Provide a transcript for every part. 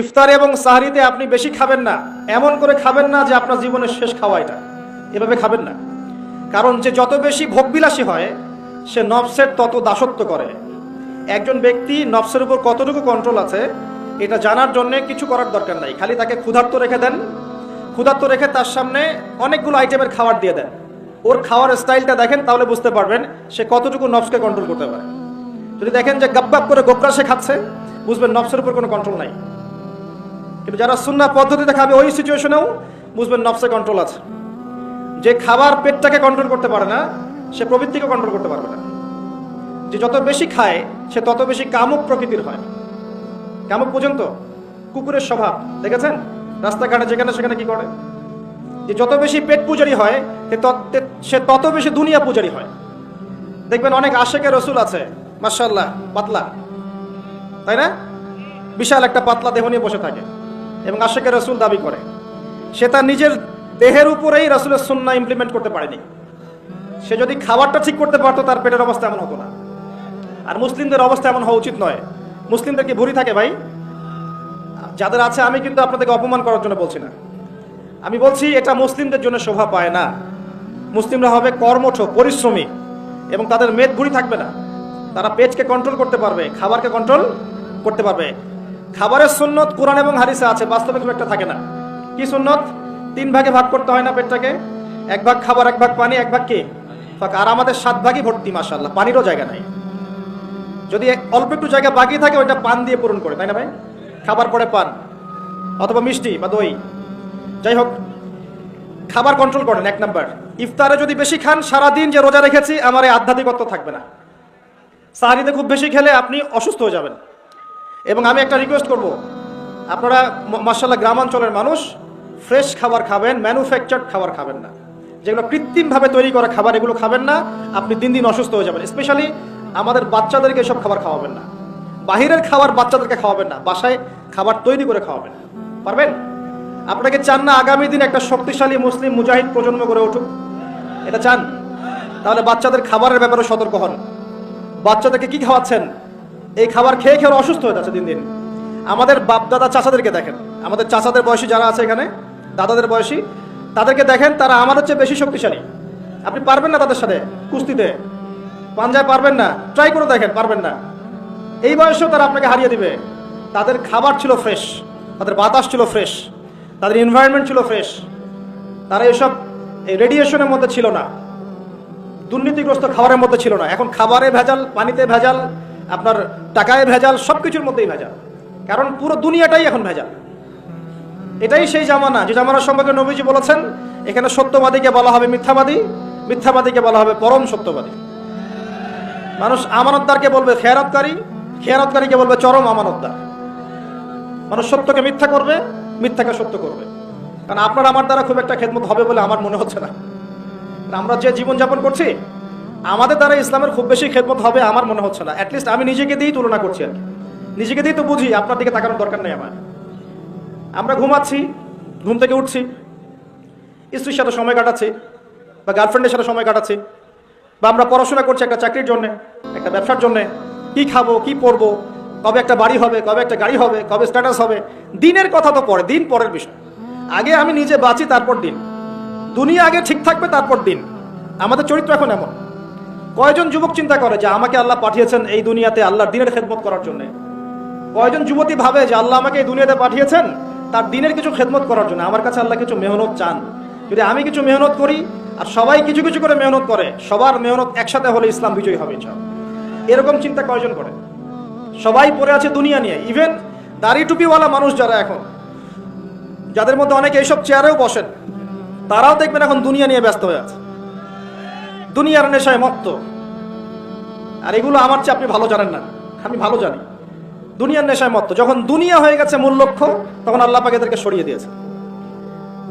ইফতার এবং সাহারিতে আপনি বেশি খাবেন না, এমন করে খাবেন না যে আপনার জীবনের শেষ খাওয়া এটা এভাবে খাবেন না। কারণ যে যত বেশি ভোগবিলাসী হয়, সে নফসের তত দাসত্ব করে। একজন ব্যক্তি নফসের উপর কতটুকু কন্ট্রোল আছে, এটা জানার জন্য কিছু করার দরকার নাই। খালি তাকে ক্ষুধার্ত রেখে দেন। ক্ষুধার্ত রেখে তার সামনে অনেকগুলো আইটেমের খাবার দিয়ে দেন। ওর খাওয়ার স্টাইলটা দেখেন, তাহলে বুঝতে পারবেন সে কতটুকু নফসকে কন্ট্রোল করতে পারে। যদি দেখেন যে গাব গাব করে গোপরা সে খাচ্ছে, বুঝবেন নফসের উপর কোনো কন্ট্রোল নাই। কিন্তু যারা সুন্না পদ্ধতিতে খাবে ওই সিচুয়েশনেও বুঝবেন নফসে কন্ট্রোল আছে। যে খাবার পেটটাকে কন্ট্রোল করতে পারে না, সে প্রবৃত্তিকে কন্ট্রোল করতে পারবে না। যে যত বেশি খায়, সে তত বেশি কামুক প্রকৃতির হয়। কামুক পর্যন্ত কুকুরের স্বভাব, দেখেছেন? রাস্তাঘাটে যেখানে সেখানে কি করে? যে যত বেশি পেট পূজারি হয়, সে তত- বেশি দুনিয়া পূজারি হয়। দেখবেন অনেক আশেকের রসুল আছে মার্শাল্লাহ পাতলা। তাই না? বিশাল একটা পাতলা দেহ নিয়ে বসে থাকে। এবং আশেকের রসুল দাবি করে, সে তার নিজের দেহের উপরেই রসুলের সুন্না ইমপ্লিমেন্ট করতে পারেনি। সে যদি খাবারটা ঠিক করতে পারতো, তার পেটের অবস্থা এমন হতো না। আর মুসলিমদের অবস্থা এমন হওয়া উচিত নয়। মুসলিমদের কি ভুরি থাকে ভাই? যাদের আছে, আমি কিন্তু আপনাদেরকে অপমান করার জন্য বলছি না। আমি বলছি, এটা মুসলিমদের জন্য শোভা পায় না। মুসলিমরা হবে কর্মঠ, পরিশ্রমী, এবং তাদের মেদ ভুড়ি থাকবে না। তারা পেটকে কন্ট্রোল করতে পারবে, খাবারকে কন্ট্রোল করতে পারবে। খাবারের সুন্নত কোরআন এবং হারিসে আছে, বাস্তবে খুব একটা থাকে না। কি সুন্নত? তিন ভাগে ভাগ করতে হয় না পেটটাকে? এক ভাগ খাবার, এক ভাগ পানি, এক ভাগ কে? আর আমাদের সাত ভাগই ভর্তি মাসাল্লাহ পানিরও জায়গা নাই। যদি অল্প একটু জায়গা বাকি থাকে, ওইটা পান দিয়ে পূরণ করে, তাই না ভাই? খাবার পরে পান, অথবা মিষ্টি বা দই। যাই হোক, খাবার কন্ট্রোল করেন, এক নাম্বার। ইফতারে যদি বেশি খান, সারাদিন যে রোজা রেখেছি, আমার এই আধ্যাত্মিকত্ব থাকবে না। সাহারিতে খুব বেশি খেলে আপনি অসুস্থ হয়ে যাবেন। এবং আমি একটা রিকোয়েস্ট করব। আপনারা মার্শাল্লাহ গ্রামাঞ্চলের মানুষ ফ্রেশ খাবার খাবেন ম্যানুফ্যাকচার্ড খাবার খাবেন না। যেগুলো কৃত্রিমভাবে তৈরি করা খাবার, এগুলো খাবেন না, আপনি দিন দিন অসুস্থ হয়ে যাবেন। স্পেশালি আমাদের বাচ্চাদেরকে এসব খাবার খাওয়াবেন না। বাহিরের খাবার বাচ্চাদেরকে খাওয়াবেন না, বাসায় খাবার তৈরি করে খাওয়াবেন পারবেন? আপনাকে চান না আগামী দিন একটা শক্তিশালী মুসলিম মুজাহিদ প্রজন্ম গড়ে উঠুক? এটা চান? তাহলে বাচ্চাদের খাবারের ব্যাপারে সতর্ক হন। বাচ্চাদেরকে কি খাওয়াচ্ছেন? এই খাবার খেয়ে খেয়ে অসুস্থ হয়ে যাচ্ছে দিন দিন। আমাদের বাপ দাদা চাচাদেরকে দেখেন। আমাদের চাচাদের বয়সী যারা আছে এখানে, দাদাদের বয়সী, তাদেরকে দেখেন, তারা আমার হচ্ছে বেশি শক্তিশালী। আপনি পারবেন না তাদের সাথে কুস্তিতে। পাঞ্জায় পারবেন না ট্রাই করে দেখেন, পারবেন না। এই বয়সেও তারা আপনাকে হারিয়ে দিবে। তাদের খাবার ছিল ফ্রেশ তাদের বাতাস ছিল ফ্রেশ তাদের এনভায়রনমেন্ট ছিল ফ্রেশ তারা এসব এই রেডিয়েশনের মধ্যে ছিল না। দুর্নীতিগ্রস্ত খাবারের মধ্যে ছিল না। এখন খাবারে ভেজাল, পানিতে ভেজাল আপনার টাকায় ভেজাল সব কিছুর মধ্যেই ভেজাল। কারণ পুরো দুনিয়াটাই এখন ভেজাল। এটাই সেই জামানা। যে জামানার সম্পর্কে নবীজি বলেছেন, এখানে সত্যবাদীকে বলা হবে মিথ্যাবাদী, মিথ্যাবাদীকে বলা হবে পরম সত্যবাদী। মানুষ আমানতদারকে বলবে খেয়ারতকারী খেয়ারতকারীকে বলবে চরম আমানতদার। মানুষ সত্যকে মিথ্যা করবে, মিথ্যাকে সত্য করবে। কারণ আপনার, আমার দ্বারা খুব একটা খেদমত হবে বলে আমার মনে হচ্ছে না। আমরা যে জীবনযাপন করছি আমাদের দ্বারা ইসলামের খুব বেশি খেদমত হবে আমার মনে হচ্ছে না। অ্যাটলিস্ট আমি নিজেকে দিয়েই তুলনা করছি আর নিজেকে দিয়েই তো বুঝি, আপনার দিকে তাকানোর দরকার নেই আমার। আমরা ঘুমাচ্ছি, ঘুম থেকে উঠছি, স্ত্রীর সাথে সময় কাটাচ্ছি, বা গার্লফ্রেন্ডের সাথে সময় কাটাচ্ছি, বা আমরা পড়াশোনা করছি একটা চাকরির জন্য, একটা ব্যবসার জন্য, কি খাব, কি পরবো, কবে একটা বাড়ি হবে, কবে একটা গাড়ি হবে, কবে স্ট্যাটাস হবে, দিনের কথা তো পরে, দিন পরের বিষয়। আগে আমি নিজে বাঁচি, তারপর দিন। দুনিয়া আগে ঠিক থাকবে, তারপর দিন। আমাদের চরিত্র এখন এমন। কয়জন যুবক চিন্তা করে যে আমাকে আল্লাহ পাঠিয়েছেন এই দুনিয়াতে আল্লাহর দিনের খেদমত করার জন্য? কয়জন যুবতী ভাবে যে আল্লাহ আমাকে এই দুনিয়াতে পাঠিয়েছেন, তার দিনের কিছু খেদমত করার জন্য? আমার কাছে আল্লাহ কিছু মেহনত চান। যদি আমি কিছু মেহনত করি, আর সবাই কিছু কিছু করে মেহনত করে, সবার মেহনত একসাথে হলে ইসলাম বিজয়ী হবে, ইনশাআল্লাহ। এরকম চিন্তা কয়জন করে? সবাই পড়ে আছে দুনিয়া নিয়ে। ইভেন দাড়ি টুপিওয়ালা মানুষ যারা এখন, যাদের মধ্যে অনেকে এইসব চেয়ারেও বসেন, তারাও দেখবেন এখন দুনিয়া নিয়ে ব্যস্ত হয়ে আছে। দুনিয়ার নেশায় মত্ত। আর এগুলো আমার চেয়ে আপনি ভালো জানেন না। আমি ভালো জানি। দুনিয়ার নেশায় মত্ত। যখন দুনিয়া হয়ে গেছে মূল লক্ষ্য, তখন আল্লাহ পাক এদেরকে সরিয়ে দিয়েছে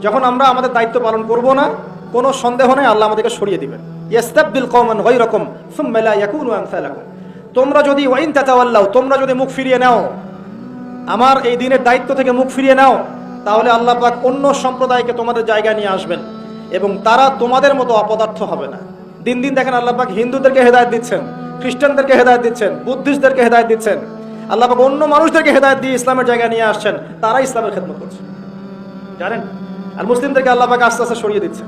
যখন আমরা আমাদের দায়িত্ব পালন করব না, কোনো সন্দেহ নেই, আল্লাহ আমাদেরকে সরিয়ে দিবেন। ইয়াস্তাবদিল কওমান গায়রাকুম, সুম্মা লা ইয়াকুনু আমসালাকুম তোমরা যদি ওয়াইন তাতাওয়াল্লাও তোমরা যদি মুখ ফিরিয়ে নাও, আমার এই দিনের দায়িত্ব থেকে মুখ ফিরিয়ে নাও, তাহলে আল্লাহ পাক অন্য সম্প্রদায়কে তোমাদের জায়গায় নিয়ে আসবেন এবং তারা তোমাদের মতো অপদার্থ হবে না। দিন দিন দেখেন আল্লাহাক হিন্দুদেরকে হেদায়ত দিচ্ছেন, খ্রিস্টানদেরকে হেদায়ত দিচ্ছেন, বুদ্ধিস্টদেরকে হেদায়ত দিচ্ছেন। আল্লাহাক অন্য মানুষদেরকে হেদায়ত দিয়ে ইসলামের জায়গায় নিয়ে আসছেন তারা ইসলামের খেদমত করছে। জানেন? আর মুসলিমদেরকে আল্লাহাক আস্তে আস্তে সরিয়ে দিচ্ছে